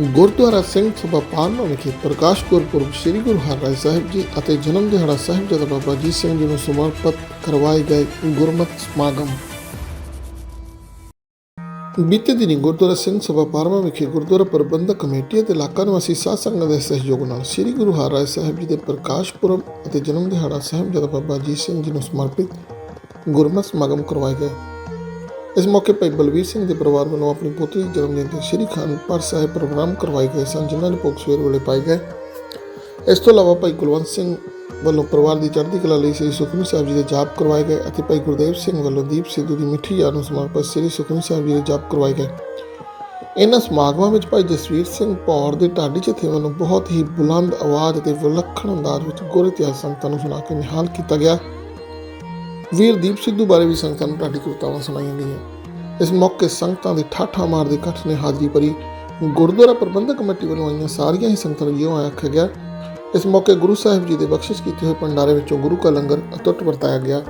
ਗੁਰਦੁਆਰਾ ਸਿੰਘ ਸਭਾ ਪਾਲਣਾ ਵਿਖੇ ਪ੍ਰਕਾਸ਼ ਗੁਰਪੁਰਬ ਸ੍ਰੀ ਗੁਰੂ ਹਰਿਰਾਏ ਸਾਹਿਬ ਜੀ ਅਤੇ ਜਨਮ ਦਿਹਾੜਾ ਸਾਹਿਬਜ਼ਾਦਾ ਬਾਬਾ ਅਜੀਤ ਸਿੰਘ ਜੀ ਨੂੰ ਸਮਰਪਿਤ ਕਰਵਾਏ ਗਏ ਗੁਰਮਤਿ ਸਮਾਗਮ। ਬੀਤੇ ਦਿਨੀ ਗੁਰਦੁਆਰਾ ਸਿੰਘ ਸਭਾ ਪਾਰਮਾ ਵਿਖੇ ਗੁਰਦੁਆਰਾ ਪ੍ਰਬੰਧਕ ਕਮੇਟੀ ਅਤੇ ਇਲਾਕਾ ਨਿਵਾਸੀ ਸਾਧ ਸੰਗਤ ਦੇ ਸਹਿਯੋਗ ਨਾਲ ਸ੍ਰੀ ਗੁਰੂ ਹਰਿਰਾਏ ਸਾਹਿਬ ਜੀ ਦੇ ਪ੍ਰਕਾਸ਼ ਪੁਰਬ ਅਤੇ ਜਨਮ ਦਿਹਾੜਾ ਸਾਹਿਬਜ਼ਾਦਾ ਬਾਬਾ ਅਜੀਤ ਸਿੰਘ ਜੀ ਨੂੰ ਸਮਰਪਿਤ ਗੁਰਮਤਿ ਸਮਾਗਮ ਕਰਵਾਏ ਗਏ। ਇਸ ਮੌਕੇ ਭਾਈ ਬਲਵੀਰ ਸਿੰਘ ਦੇ ਪਰਿਵਾਰ ਵੱਲੋਂ ਆਪਣੀ ਪੋਤਰੀ ਦੇ ਜਨਮ ਦਿਨ ਤੇ ਸ੍ਰੀ ਖਾਨਪੁਰ ਸਾਹਿਬ ਪ੍ਰੋਗਰਾਮ ਕਰਵਾਏ ਗਏ ਸਨ, ਜਿਨ੍ਹਾਂ ਨੂੰ ਭੋਗ ਸਵੇਰ ਵੇਲੇ ਪਾਏ ਗਏ। ਇਸ ਤੋਂ ਇਲਾਵਾ ਭਾਈ ਕੁਲਵੰਤ ਸਿੰਘ ਵੱਲੋਂ ਪਰਿਵਾਰ ਦੀ ਚੜ੍ਹਦੀ ਕਲਾ ਲਈ ਸ੍ਰੀ ਸੁਖਮਨੀ ਸਾਹਿਬ ਜੀ ਦੇ ਜਾਪ ਕਰਵਾਏ ਗਏ ਅਤੇ ਭਾਈ ਗੁਰਦੇਵ ਸਿੰਘ ਵੱਲੋਂ ਦੀਪ ਸਿੱਧੂ ਦੀ ਮਿੱਠੀ ਯਾਦ ਨੂੰ ਸਮਰਪਿਤ ਸ੍ਰੀ ਸੁਖਮਨੀ ਸਾਹਿਬ ਜੀ ਦੇ ਜਾਪ ਕਰਵਾਏ ਗਏ। ਇਹਨਾਂ ਸਮਾਗਮਾਂ ਵਿੱਚ ਭਾਈ ਜਸਵੀਰ ਸਿੰਘ ਪੌੜ ਦੇ ਢਾਡੀ ਜਥੇ ਵੱਲੋਂ ਬਹੁਤ ਹੀ ਬੁਲੰਦ ਆਵਾਜ਼ ਅਤੇ ਵਿਲੱਖਣ ਅੰਦਾਜ਼ ਵਿੱਚ ਗੁਰ ਇਤਿਹਾਸ ਸੰਗਤਾਂ ਨੂੰ ਸੁਣਾ ਕੇ ਨਿਹਾਲ ਕੀਤਾ ਗਿਆ। ਵੀਰ ਦੀਪ ਸਿੱਧੂ ਬਾਰੇ ਵੀ ਸੰਗਤਾਂ ਨੂੰ ਢਾਡੀ ਕਵਿਤਾਵਾਂ ਸੁਣਾਈਆਂ ਗਈਆਂ। ਇਸ ਮੌਕੇ ਸੰਗਤਾਂ ਦੇ ਠਾਠਾ ਮਾਰਦੇ ਇਕੱਠ ਨੇ ਹਾਜ਼ਰੀ ਭਰੀ ਗੁਰਦੁਆਰਾ ਪ੍ਰਬੰਧਕ ਕਮੇਟੀ ਵੱਲੋਂ ਆਈਆਂ ਸਾਰੀਆਂ ਹੀ ਸੰਗਤਾਂ ਨੂੰ ਜਿਉਂ ਆਖਿਆ ਗਿਆ। ਇਸ ਮੌਕੇ ਗੁਰੂ ਸਾਹਿਬ ਜੀ ਦੇ ਬਖਸ਼ਿਸ਼ ਕੀਤੇ ਹੋਏ ਭੰਡਾਰੇ ਵਿੱਚੋਂ ਗੁਰੂ ਕਾ ਲੰਗਰ ਅਟੁੱਟ ਵਰਤਾਇਆ ਗਿਆ।